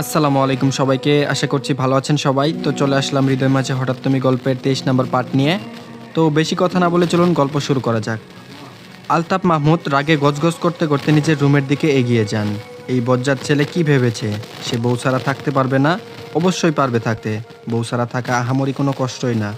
আসসালামু আলাইকুম সবাইকে। আশা করছি ভালো আছেন সবাই। তো চলে আসলাম হৃদয় মাঝে হঠাৎ তুমি গল্পের তেইশ নম্বর পার্ট নিয়ে। তো বেশি কথা না বলে চলুন গল্প শুরু করা যাক। আলতাপ মাহমুদ রাগে গজগজ করতে করতে নিজের রুমের দিকে এগিয়ে যান। এই বজ্জার ছেলে কি ভেবেছে? সে বউ ছাড়া থাকতে পারবে না? অবশ্যই পারবে থাকতে। বউ ছাড়া থাকা আহামরি কোনো কষ্টই না।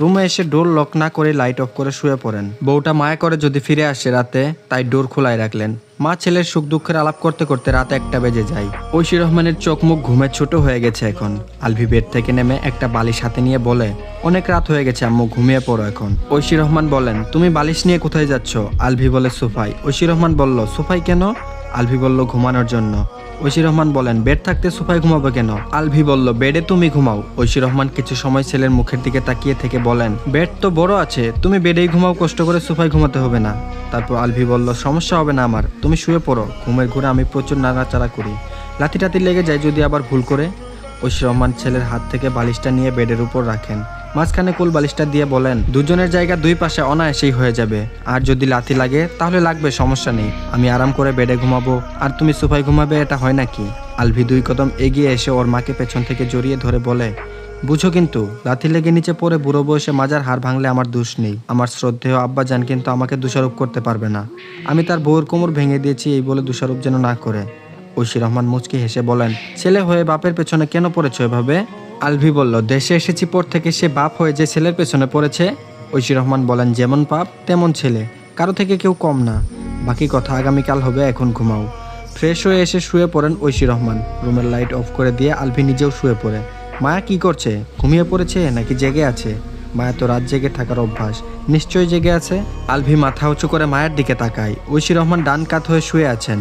রুমে এসে ডোর লক না করে লাইট অফ করে শুয়ে পড়েন। বউটা মায়া করে যদি ফিরে আসে রাতে, তাই ডোর খোলাই রাখলেন। মা ছেলের সুখ দুঃখের আলাপ করতে করতে রাত একটা বেজে যায়। ঐশী রহমানের চোখ মুখ ঘুমে ছোট হয়ে গেছে এখন। আলভি বেড থেকে নেমে একটা বালিশ হাতে নিয়ে বলে, অনেক রাত হয়ে গেছে আম্মু, ঘুমিয়ে পড়ো এখন। ঐশী রহমান বলেন, তুমি বালিশ নিয়ে কোথায় যাচ্ছ? আলভি বলে, সোফাই। ঐশী রহমান বলল, সোফাই কেন? আলভি বলল, ঘুমানোর জন্য। ঐশী রহমান বলেন, বেড থাকতে সোফায় ঘুমাবো কেন? আলভি বলল, বেডে তুমি ঘুমাও। ঐশী রহমান কিছু সময় ছেলের মুখের দিকে তাকিয়ে থেকে বলেন, বেড তো বড় আছে, তুমি বেডেই ঘুমাও, কষ্ট করে সোফায় ঘুমাতে হবে না। তারপর আলভি বলল, সমস্যা হবে না আমার, তুমি শুয়ে পড়ো, ঘুমের ঘুরে আমি প্রচুর নাড়াচাড়া করি। লাথি টাতি লেগে যায় যদি আবার ভুল করে। ঐশী রহমান ছেলের হাত থেকে বালিশটা নিয়ে বেডের উপর রাখেন। মাঝখানে কুল বালিশটা দিয়ে বলেন, দুজনের জায়গা দুই পাশে অনায়াসেই হয়ে যাবে। আর যদি লাথি লাগে, তাহলে লাগবে, সমস্যা নেই। আমি আরাম করে বেডে ঘুমাবো। আর তুমি সোফায় ঘুমাবে, এটা হয় নাকি? আলভি দুই কদম এগিয়ে এসে ওর মাকে পেছন থেকে জড়িয়ে ধরে বলে, বুঝো কিন্তু, লাথি লেগে নিচে পড়ে বুড়ো বয়সে মাজার হাড় ভাঙলে আমার দোষ নেই। আমার শ্রদ্ধেয় আব্বা যান কিন্তু আমাকে দোষারোপ করতে পারবে না। আমি তার বউয়ের কোমর ভেঙে দিয়েছি, এই বলে দোষারোপ যেন না করে। ঐশী রহমান মুচকি হেসে বলেন, ছেলে হয়ে বাপের পেছনে কেন পড়েছো এভাবে? আলভি বলল, দেশে এসেছি পর থেকে সে বাপ হয়ে যে ছেলের পেছনে পড়েছে? ঐশী রহমান বলেন, যেমন পাপ তেমন ছেলে। কারও থেকে কেউ কম না। বাকি কথা আগামীকাল হবে, এখন ঘুমাও। ফ্রেশ হয়ে এসে শুয়ে পড়েন ঐশী রহমান। রুমের লাইট অফ করে দিয়ে আলভি নিজেও শুয়ে পড়ে। মায়া কি করছে? ঘুমিয়ে পড়েছে নাকি জেগে আছে? মায়া তো রাত জেগে থাকার অভ্যাস। নিশ্চয়ই জেগে আছে? আলভি মাথা উঁচু করে মায়ের দিকে তাকায়। ঐশী রহমান ডান কাত হয়ে শুয়ে আছেন।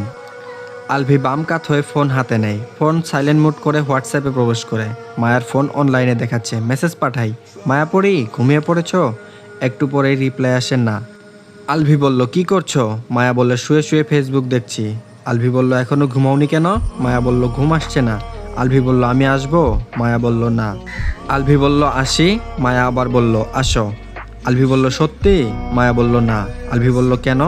আলভি বাম কাত হয়ে ফোন হাতে নেয়। ফোন সাইলেন্ট মোড করে হোয়াটসঅ্যাপে প্রবেশ করে। মায়ার ফোন অনলাইনে দেখাচ্ছে। মেসেজ পাঠাই মায়া পড়ি? ঘুমিয়ে পড়েছ? একটু পরেই রিপ্লাই আসেন না। আলভি বলল, কি করছ? মায়া বলল, শুয়ে শুয়ে ফেসবুক দেখছি। আলভি বলল এখনও ঘুমাওনি কেন? মায়া বলল, ঘুম আসছে না। আলভি বলল, আমি আসব? মায়া বলল, না। আলভি বলল, আসি? মায়া আবার বলল, আসো। আলভি বলল, সত্যি? মায়া বলল, না। আলভি বলল, কেন?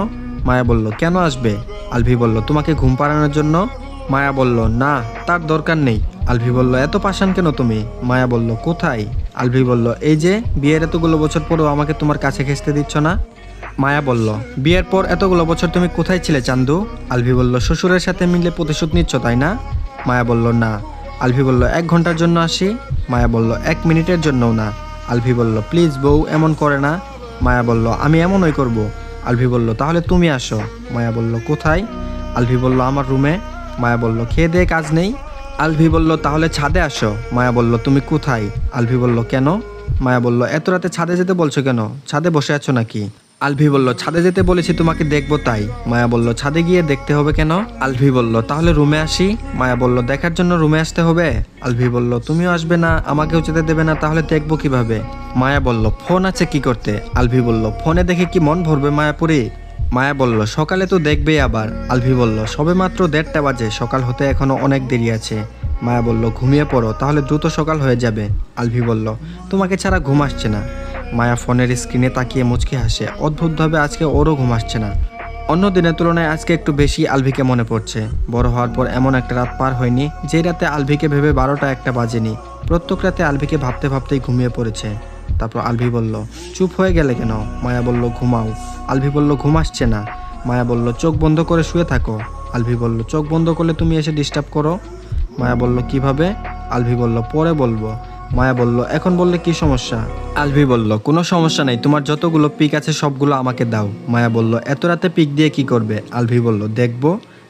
মায়া বলল, কেন আসবে? আলভি বলল, তোমাকে ঘুম পাড়ানোর জন্য? মায়া বলল, না, তার দরকার নেই। আলভি বলল, এত পাশান কেন তুমি? মায়া বলল, কোথায়? আলভি বলল, এই যে, বিয়ের এতগুলো বছর পরেও আমাকে তোমার কাছে খেসতে দিচ্ছ না? মায়া বলল, বিয়ের পর এতগুলো বছর তুমি কোথায় ছিলে, চান্দু? আলভি বলল, শ্বশুরের সাথে মিলে প্রতিশোধ নিচ্ছ, তাই না? মায়া বলল, না। আলভি বলল, এক ঘণ্টার জন্য আসি? মায়া বলল, এক মিনিটের জন্যও না। আলভি বলল, প্লিজ বউ, এমন করে না। মায়া বলল, আমি এমনই করব। আলভি বলল, তাহলে তুমি আসো। মায়া বলল, কোথায়? আলভি বলল, আমার রুমে। মায়া বলল, খেয়ে দে, কাজ নেই। আলভি বলল, তাহলে ছাদে আসো। মায়া বলল, তুমি কোথায়? আলভি বলল, কেন? মায়া বলল, এত রাতে ছাদে যেতে বলছো কেন? ছাদে বসে আছো নাকি? আলভি বলল, ছাদে যেতে বলেছি, তোমাকে দেখব তাই। মায়া বলল, ছাদে গিয়ে দেখতে হবে কেন? আলভি বলল, তাহলে রুমে আসি। মায়া বলল, দেখার জন্য রুমে আসতে হবে? আলভি বলল, তুমিও আসবে না, আমাকেও যেতে দেবে না, তাহলে দেখব কীভাবে? মায়া বলল, ফোন আছে কি করতে? আলভি বলল, ফোনে দেখে কি মন ভরবে মায়াপুরি? মায়া বলল, সকালে তো দেখবেই আবার। আলভি বলল, সবে মাত্র দেড়টা বাজে, সকাল হতে এখনও অনেক দেরি আছে। মায়া বলল, ঘুমিয়ে পড়ো, তাহলে দ্রুত সকাল হয়ে যাবে। আলভি বলল, তোমাকে ছাড়া ঘুম আসছে না। মায়া ফোনের স্ক্রিনে তাকিয়ে মুচকি হাসে। অদ্ভুতভাবে আজকে ওরও ঘুম আসছে না। অন্য দিনের তুলনায় আজকে একটু বেশি আলভিকে মনে পড়ছে। বড় হওয়ার পর এমন একটা রাত পার হয়নি যে রাতে আলভিকে ভেবে বারোটা একটা বাজেনি। প্রত্যেক রাতে আলভিকে ভাবতে ভাবতেই ঘুমিয়ে পড়েছে। তারপর আলভি বলল, চুপ হয়ে গেলে কেন? মায়া বলল, ঘুমাও। আলভি বলল, ঘুম আসছে না। মায়া বলল, চোখ বন্ধ করে শুয়ে থাকো। আলভি বলল, চোখ বন্ধ করলে তুমি এসে ডিস্টার্ব করো? মায়া বলল, কীভাবে? আলভি বলল, পরে বলব। মায়া বলল, এখন বললে কি সমস্যা? আলভি বলল, কোনো সমস্যা নেই, তোমার যতগুলো পিক আছে সবগুলো আমাকে দাও। মায়া বলল, এত রাতে পিক দিয়ে কি করবে? আলভি বলল, দেখব।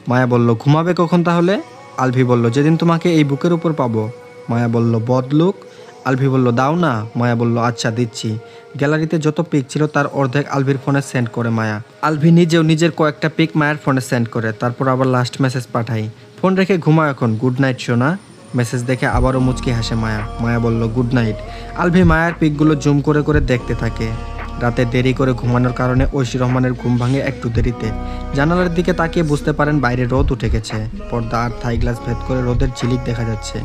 মায়া বলল, ঘুমাবে কখন তাহলে? আলভি বলল, যেদিন তোমাকে এই বুকের উপর পাবো। মায়া বলল, বদলুক। আলভি বলল, দাও না। মায়া বলল আচ্ছা দিচ্ছি। গ্যালারিতে যত পিক ছিল তার অর্ধেক আলভির ফোনে সেন্ড করে মায়া। আলভি নিজেও নিজের কয়েকটা পিক মায়ের ফোনে সেন্ড করে, তারপর আবার লাস্ট মেসেজ পাঠাই। ফোন রেখে ঘুমাও এখন গুড নাইট শোনা মেসেজ দেখে আবারও মুচকি হাসে মায়া। মায়া বলল, গুড নাইট। আলভি মায়ার পিকগুলো জুম করে করে দেখতে থাকে। রাতে দেরি করে ঘুমানোর কারণে ঐশী রহমানের ঘুম ভাঙে একটু দেরিতে। জানালার দিকে তাকিয়ে বুঝতে পারেন বাইরে রোদ উঠে গেছে। পর্দা আর থাই গ্লাস ভেদ করে রোদের ঝিলিক দেখা যাচ্ছে।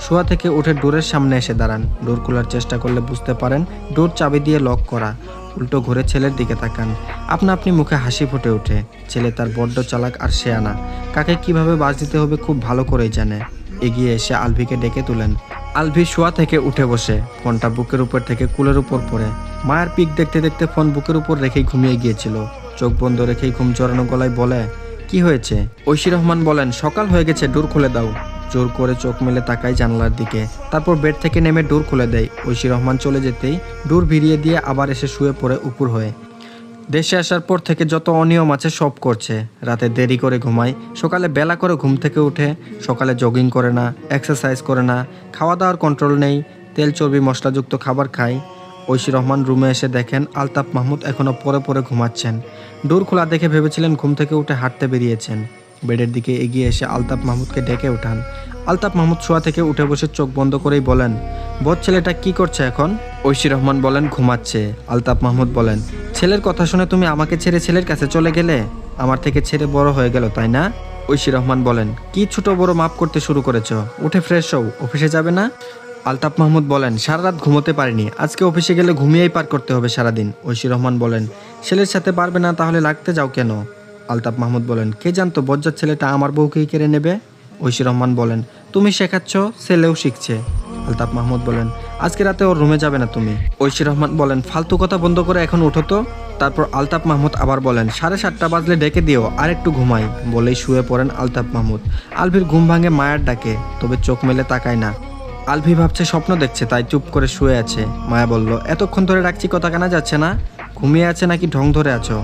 শোয়া থেকে উঠে ডোরের সামনে এসে দাঁড়ান। ডোর খোলার চেষ্টা করলে বুঝতে পারেন ডোর চাবি দিয়ে লক করা। উল্টো ঘুরে ছেলের দিকে তাকান। আপনা আপনি মুখে হাসি ফুটে ওঠে। ছেলে তার বড্ড চালাক আর শেয়ানা। কাকে কীভাবে বাজ দিতে হবে খুব ভালো করেই জানে। এগিয়ে এসে আলভিকে ডেকে তুলেন। আলভি শোয়া থেকে উঠে বসে, ফোনটা বুকের উপর থেকে কুলের উপর পড়ে। মায়ের পিক দেখতে দেখতে ফোন বুকের উপর রেখেই ঘুমিয়ে গিয়েছিল। চোখ বন্ধ রেখেই ঘুম জড়ানো গলায় বলে, কি হয়েছে? ঐশী রহমান বলেন, সকাল হয়ে গেছে, ডোর খুলে দাও। জোর করে চোখ মেলে তাকায় জানলার দিকে। তারপর বেড থেকে নেমে ডোর খুলে দেয়। ঐশী রহমান চলে যেতেই ডোর ভিড়িয়ে দিয়ে আবার এসে শুয়ে পড়ে উপর হয়ে। দেশে আসার পর থেকে যত অনিয়ম আছে সব করছে। রাতে দেরি করে ঘুমায়, সকালে বেলা করে ঘুম থেকে উঠে, সকালে জগিং করে না এক্সারসাইজ করে না খাওয়া দাওয়ার কন্ট্রোল নেই, তেল, চর্বি, মশলাযুক্ত খাবার খায়। ঐশী রহমান রুমে এসে দেখেন আলতাফ মাহমুদ এখনও পরে পরে ঘুমাচ্ছেন। ডোর খোলা দেখে ভেবেছিলেন ঘুম থেকে উঠে হাঁটতে বেরিয়েছেন। বেডের দিকে এগিয়ে এসে আলতাফ মাহমুদকে ডেকে ওঠান। আলতাফ মাহমুদ শোয়া থেকে উঠে বসে চোখ বন্ধ করেই বলেন বোধ ছেলেটা কি করছে এখন? ঐশী রহমান বলেন, ঘুমাচ্ছে। আলতাফ মাহমুদ বলেন, ছেলের কথা শুনে তুমি আমাকে ছেড়ে ছেলের কাছে চলে গেলে আমার থেকে ছেড়ে বড় হয়ে গেল, তাই না? ঐশী রহমান বলেন, কি ছোট বড় মাপ করতে শুরু করেছ? উঠে ফ্রেশ হও, অফিসে যাবে না? আলতাফ মাহমুদ বলেন, সারা রাত ঘুমোতে পারিনি, আজকে অফিসে গেলে ঘুমিয়েই পার করতে হবে সারাদিন। ঐশী রহমান বলেন, ছেলের সাথে পারবে না তাহলে লাগতে যাও কেন? আলতাফ মাহমুদ বলেন, কে জানতো বজ্জার ছেলেটা আমার বউকেই কেড়ে নেবে? ঐশী রহমান বলেন, তুমি শেখাচ্ছ, ছেলেও শিখছে। আলতাফ মাহমুদ বলেন, আজকে রাতে ওর রুমে যাবে না তুমি। ঐশী রহমান বলেন, ফালতু কথা বন্ধ করে এখন উঠো তো। তারপর আলতাফ মাহমুদ আবার বলেন, সাড়ে সাতটা বাজলে ডেকে দিও আর একটু ঘুমাই। বলেই শুয়ে পড়েন আলতাফ মাহমুদ। আলভির ঘুম ভাঙে মায়ার ডাকে, তবে চোখ মেলে তাকায় না। আলভি ভাবছে, স্বপ্ন দেখছে, তাই চুপ করে শুয়ে আছে। মায়া বলল, এতক্ষণ ধরে ডাকছি, কথা কেনা যাচ্ছে না? ঘুমিয়ে আছে নাকি ঢং ধরে আছো?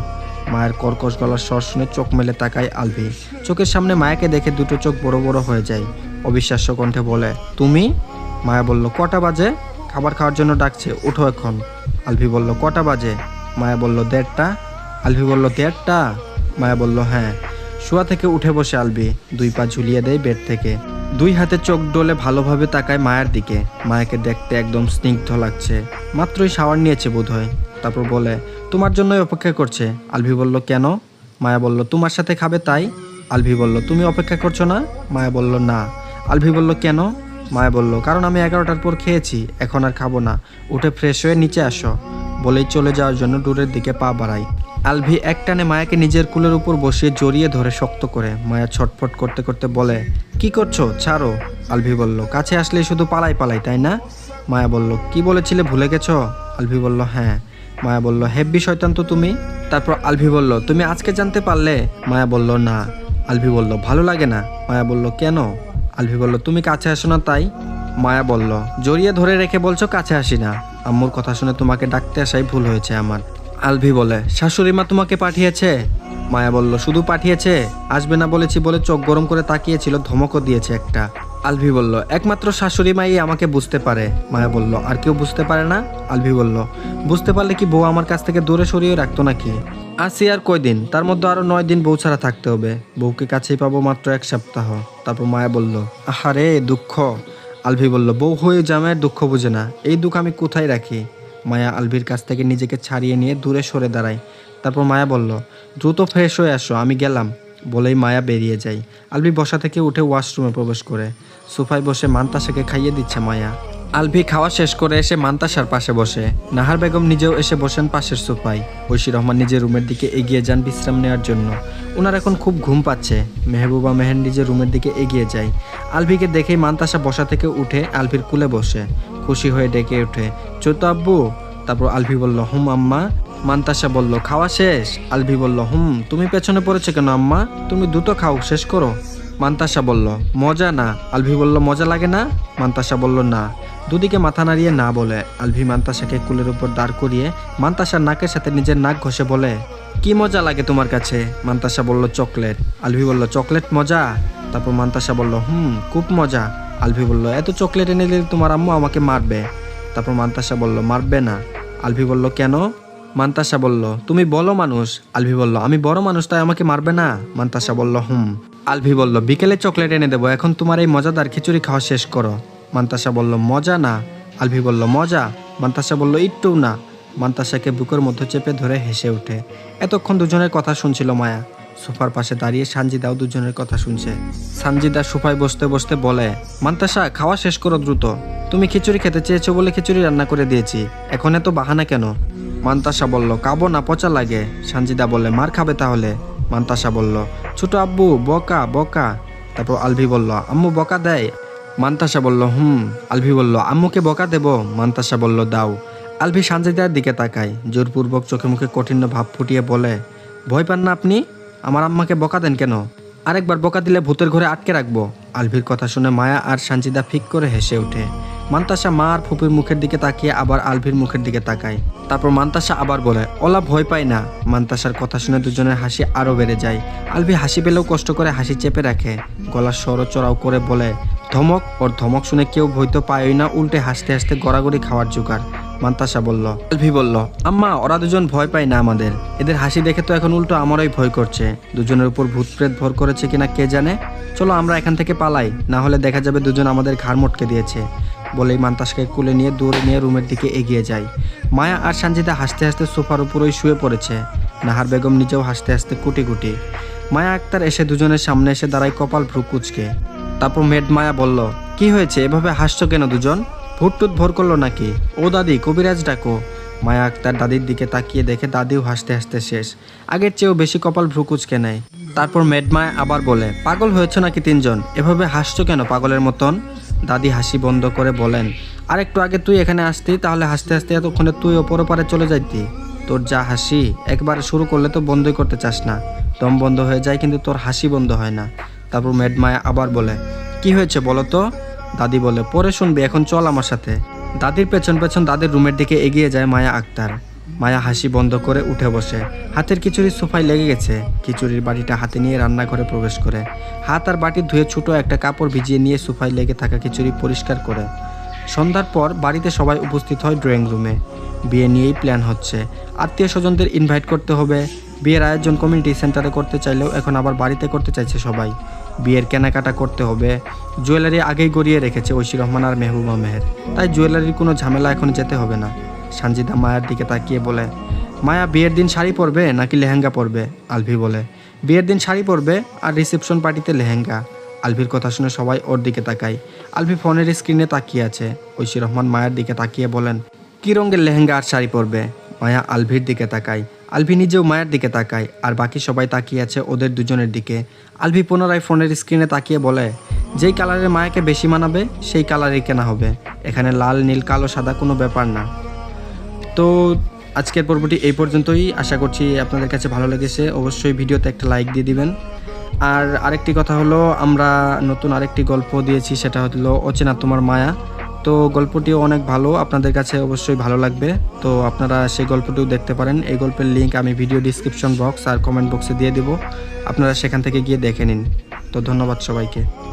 মায়ের কর্কশ গলার স্বর শুনে চোখ মেলে তাকায় আলভি। চোখের সামনে মায়াকে দেখে দুটো চোখ বড় বড় হয়ে যায়। অবিশ্বাস্য কণ্ঠে বলে, তুমি? মায়া বলল, কটা বাজে? খাবার খাওয়ার জন্য ডাকছে, উঠো এখন। আলভি বলল, কটা বাজে? মায়া বলল, দেড়টা। আলভি বলল, দেড়টা? মায়া বলল হ্যাঁ। শোয়া থেকে উঠে বসে আলবি দুই পা ঝুলিয়ে দেয় বেড থেকে। দুই হাতে চোখ ডলে ভালোভাবে তাকায় মায়ের দিকে। মায়াকে দেখতে একদম স্নিগ্ধ লাগছে। মাত্রই শাওয়ার নিয়েছে বোধহয়। তারপর বলে তোমার জন্যই অপেক্ষা করছে। আলভি বলল, কেন? মায়া বলল, তোমার সাথে খাবে তাই। আলভি বলল, তুমি অপেক্ষা করছ না? মায়া বলল, না। আলভি বলল, কেন? মায়া বলল, কারণ আমি এগারোটার পর খেয়েছি, এখন আর খাব না। উঠে ফ্রেশ হয়ে নিচে আসো। বলেই চলে যাওয়ার জন্য দূরের দিকে পা বাড়াই। আলভি একটানে মায়াকে নিজের কুলের উপর বসিয়ে জড়িয়ে ধরে শক্ত করে। মায়া ছটফট করতে করতে বলে, কি করছ? ছাড়ো। আলভি বলল, কাছে আসলেই শুধু পালাই পালাই, তাই না? মায়া বলল, কি বলেছিলে? ভুলে গেছো? আলভি বলল হ্যাঁ। মায়া বলল, হেব্বি শয়তান তো তুমি? তারপর আলভি বলল, তুমি আজকে জানতে পারলে? মায়া বলল, না। আলভি বলল, ভালো লাগে না? মায়া বলল, কেন? আলভি বলল, তুমি কাছে আসো না তাই? মায়া বলল, জড়িয়ে ধরে রেখে বলছো কাছে আসি না। আম্মুর কথা শুনে তোমাকে ডাকতে আসাই ভুল হয়েছে আমার। আলভি বলে, শাশুড়ি মা তোমাকে পাঠিয়েছে? মায়া বলল, শুধু পাঠিয়েছে? আসবে না বলেছি বলে চোখ গরম করে তাকিয়েছিল, ধমকও দিয়েছে একটা। আলভি বলল, একমাত্র শাশুড়ি মাই আমাকে বুঝতে পারে। মায়া বলল, আর কেউ বুঝতে পারে না? আলভি বলল, বুঝতে পারলে কি বউ আমার কাছ থেকে দূরে সরিয়ে রাখতো নাকি? আসি আর কয়দিন তার মধ্যে আরও নয় দিন বউ ছাড়া থাকতে হবে। বউকে কাছেই পাবো মাত্র এক সপ্তাহ। তারপর মায়া বলল, আহারে, দুঃখ। আলভি বলল, বউ হয়ে জামাইয়ের দুঃখ বুঝে না। এই দুঃখ আমি কোথায় রাখি? মায়া আলভির কাছ থেকে নিজেকে ছাড়িয়ে নিয়ে দূরে সরে দাঁড়ায়। তারপর মায়া বলল, দ্রুত ফ্রেশ হয়ে আসো, আমি গেলাম। বলেই মায়া বেরিয়ে যায়। আলভি বসা থেকে উঠে ওয়াশরুমে প্রবেশ করে। সোফায় বসে মান্তাসাকে খাইয়ে দিচ্ছে মায়া। আলভি খাওয়া শেষ করে এসে মান্তাসার পাশে বসে। নাহার বেগম নিজেও এসে বসেন পাশের সোফায়। ঐশী রহমান নিজের রুমের দিকে এগিয়ে যান বিশ্রাম নেওয়ার জন্য। ওনার এখন খুব ঘুম পাচ্ছে। মেহবুবা মেহের নিজের রুমের দিকে এগিয়ে যায়। আলভিকে দেখেই মান্তাসা বসা থেকে উঠে আলভির কুলে বসে। খুশি হয়ে ডেকে ওঠে, চৈত আব্বু? তারপর আলভি বলল, হুম, আম্মা। মান্তাসা বলল, খাওয়া শেষ? আলভি বলল, হুম, তুমি পেছনে পড়েছো কেন আম্মা? তুমি দুটো খাও, শেষ করো। মান্তাসা বলল, মজা না। আলভি বলল, মজা লাগে না? মান্তাসা বলল, না। দুদিকে মাথা নাড়িয়ে না বলে, আলভি মান্তাসাকে কুলের উপর দাঁড় করিয়ে মান্তাসার নাকের সাথে নিজের নাক ঘষে বলে, কি মজা লাগে তোমার কাছে? মান্তাসা বলল, চকলেট। আলভি বলল, চকলেট মজা? তারপর মান্তাসা বলল, হুম, খুব মজা। আলভি বলল, এত চকলেট এনে দিলে তোমার আম্মু আমাকে মারবে। তারপর মান্তাসা বলল, মারবে না। আলভি বলল, কেন? মান্তাসা বলল, তুমি বলো মানুষ। আলভি বলল, আমি বড় মানুষ, তাই আমাকে মারবে না? মান্তাসা বলল, হুম। আলভি বলল, বিকেলে চকলেট এনে দেবো, এখন তোমার এই মজাদার খিচুড়ি খাওয়া শেষ করো। মান্তাসা বলল, মজা না। আলভি বলল, মজা? মান্তাসা বলল একটু না। মান্তাসাকে বুকের মধ্যে চেপে ধরে হেসে ওঠে। এতক্ষণ দুজনের কথা শুনছিল মায়া। সোফার পাশে দাঁড়িয়ে সানজিদাও দুজনের কথা শুনছে। সানজিদা সোফায় বসতে বসতে বলে, মান্তাসা, খাওয়া শেষ করো দ্রুত। তুমি খিচুড়ি খেতে চেয়েছো বলে খিচুড়ি রান্না করে দিয়েছি। এখন এত বাহানা কেন? মান্তাসা বলল, কাবো না, পচা লাগে। সানজিদা বললে, মার খাবে তাহলে? মান্তাসা বলল, ছোট আব্বু, বকা বকা। তারপর আলভি বলল, আম্মু, বকা দেয়? মান্তাসা বলল, হুম। আলভি বলল, আম্মুকে বকা দেব? মান্তাসা বলল, দাও। আলভি সানজিদার দিকে তাকায়, জোরপূর্বক চোখে মুখে কঠিন ভাব ফুটিয়ে বলে, ভয় পান না আপনি? আমার আম্মাকে বকা দেন কেন? আরেকবার বকা দিলে ভূতের ঘরে আটকে রাখব। আলভির কথা শুনে মায়া আর সানজিদা ফিক করে হেসে ওঠে। মান্তাসা মা আর ফুপির মুখের দিকে তাকিয়ে আবার আলভির মুখের দিকে তাকায়। তারপর মান্তাসা আবার বলে, ওলা ভয় পায় না। মান্তাসার কথা শুনে দুজনের হাসি আরও বেড়ে যায়। আলভি হাসি পেলেও কষ্ট করে হাসি চেপে রাখে। গলার সরো চড়াও করে বলে, ধমক? ওর ধমক শুনে কেউ ভয় তো পায়ই না, উল্টে হাসতে হাসতে গড়াগড়ি খাওয়ার জোগাড়। মান্তাসা বলল, আলভি বলল, আম্মা, ওরা দুজন ভয় পায় না আমাদের। এদের হাসি দেখে তো এখন উল্টো আমারই ভয় করছে। দুজনের উপর ভূত প্রেত ভর করেছে কিনা কে জানে? চলো আমরা এখান থেকে পালাই, না হলে দেখা যাবে দুজন আমাদের ঘাড় মটকে দিয়েছে। বলেই মান্তাসকে কুলে নিয়ে দৌড়ে নিয়ে রুমের দিকে এগিয়ে যায়। মায়া আর সানজিদা হাসতে হাসতে সোফার উপরই শুয়ে পড়েছে। নাহার বেগম নিজেও হাসতে হাসতে কুটি কুটি। মায়া আক্তার এসে দুজনের সামনে এসে দাঁড়ায় কপাল ভ্রু কুচকে তারপর মেড মায়া বলল, কি হয়েছে? এভাবে হাসছো কেন দুজন? ভুটটুত ভর করল নাকি? ও দাদি, কবিরাজ ডাকো। মায়া আক্তার দাদির দিকে তাকিয়ে দেখে দাদিও হাসতে হাসতে শেষ। আগের চেয়েও বেশি কপাল ভ্রুকুচকে নেয়। তারপর মেডমায় আবার বলে, পাগল হয়েছে নাকি তিনজন? এভাবে হাসছো কেন পাগলের মতন? দাদি হাসি বন্ধ করে বলেন, আর একটু আগে তুই এখানে আসতি, তাহলে হাসতে হাসতে এতক্ষণে তুই ওপর পারে চলে যাইতি। তোর যা হাসি, একবার শুরু করলে তো বন্ধই করতে চাস না। দম বন্ধ হয়ে যায় কিন্তু তোর হাসি বন্ধ হয় না। তারপর মেডমায়া আবার বলে, কি হয়েছে বলো তো? দাদি বলে, পরে শুনবি, এখন চল আমার সাথে। দাদির পেছন পেছন দাদির রুমের দিকে এগিয়ে যায় মায়া আক্তার। মায়া হাসি বন্ধ করে উঠে বসে। হাতের খিচুড়ি সোফায় লেগে গেছে। খিচুড়ির বাটিটা হাতে নিয়ে রান্নাঘরে প্রবেশ করে। হাত আর বাটি ধুয়ে ছোট একটা কাপড় ভিজিয়ে নিয়ে সোফায় লেগে থাকা খিচুড়ি পরিষ্কার করে। সন্ধ্যার পর বাড়িতে সবাই উপস্থিত হয় ড্রয়িং রুমে। বিয়ে নিয়েই প্ল্যান হচ্ছে। আত্মীয় স্বজনদের ইনভাইট করতে হবে। বিয়ের আয়োজন কমিউনিটি সেন্টারে করতে চাইলেও এখন আবার বাড়িতে করতে চাইছে সবাই। বিয়ের কেনাকাটা করতে হবে। জুয়েলারি আগেই গড়িয়ে রেখেছে ঐশী রহমান আর মেহবুবা মেহের। তাই জুয়েলারির কোনো ঝামেলা এখন যেতে হবে না। সানজিদা মায়ের দিকে তাকিয়ে বলে, মায়া, বিয়ের দিন শাড়ি পরবে নাকি লেহেঙ্গা পরবে? আলভি বলে, বিয়ের দিন শাড়ি পরবে আর রিসেপশন পার্টিতে লেহেঙ্গা। আলভির কথা শুনে সবাই ওর দিকে তাকায়। আলভি ফোনের স্ক্রিনে তাকিয়ে আছে। ঐশী রহমান মায়ের দিকে তাকিয়ে বলেন, কি রঙের লেহেঙ্গা আর শাড়ি পরবে? মায়া আলভির দিকে তাকায়। আলভি নিজেও মায়ের দিকে তাকায় আর বাকি সবাই তাকিয়ে আছে ওদের দুজনের দিকে। আলভি পুনরায় ফোনের স্ক্রিনে তাকিয়ে বলে, যেই কালারের মায়াকে বেশি মানাবে, সেই কালারই কেনা হবে। এখানে লাল, নীল, কালো, সাদা কোনো ব্যাপার না। তো আজকের পর্বটি এই পর্যন্তই। আশা করছি আপনাদের কাছে ভালো লেগেছে। অবশ্যই ভিডিওতে একটা লাইক দিয়ে দিবেন। আর আরেকটি কথা হলো, আমরা নতুন আরেকটি গল্প দিয়েছি, সেটা হলো অচেনা তোমার মায়া। তো গল্পটিও অনেক ভালো, আপনাদের কাছে অবশ্যই ভালো লাগবে। তো আপনারা সেই গল্পটিও দেখতে পারেন। এই গল্পের লিঙ্ক আমি ভিডিও ডিসক্রিপশন বক্স আর কমেন্ট বক্সে দিয়ে দেবো। আপনারা সেখান থেকে গিয়ে দেখে নিন। তো ধন্যবাদ সবাইকে।